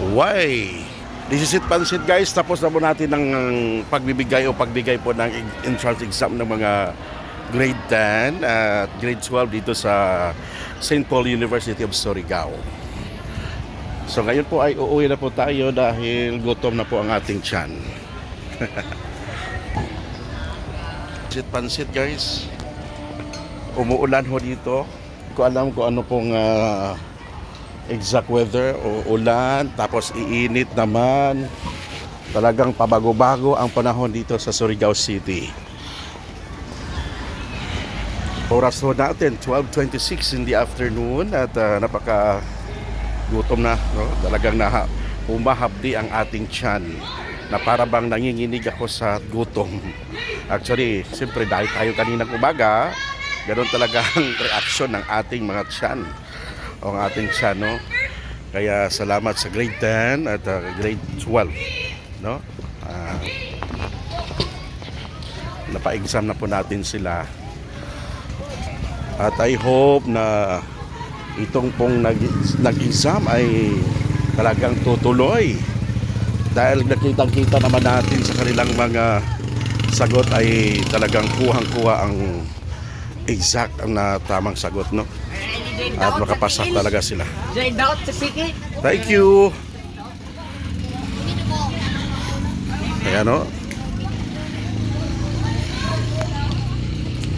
Why? This is it pansit guys. Tapos na po natin ng pagbibigay o pagbigay po ng entrance exam ng mga grade 10 at grade 12 dito sa St. Paul University of Surigao. So ngayon po ay uuwi na po tayo dahil gutom na po ang ating tiyan. Pansit pansit guys. Umuulan ho dito. Ko alam kung ano pong ah, exact weather o ulan tapos iinit naman. Talagang pabago-bago ang panahon dito sa Surigao City. Oras ho natin 12:26 in the afternoon at ah, napaka gutom na, no? Talagang na humahapdi ang ating tiyan na para nanginginig ako sa gutom. Actually, siyempre dahil tayo kaninang umaga, ganun talaga ang reaksyon ng ating mga tiyan ang ating tiyan, no? Kaya salamat sa grade 10 at uh, grade 12, no? Ah, napa-exam na po natin sila. At I hope na itong pong nag- nag-exam ay talagang tutuloy. Dahil nakitang-kita naman natin sa kanilang mga sagot ay talagang kuhang-kuha ang exact na tamang sagot, no? At makapasa talaga sila. Thank you! Ayan, no?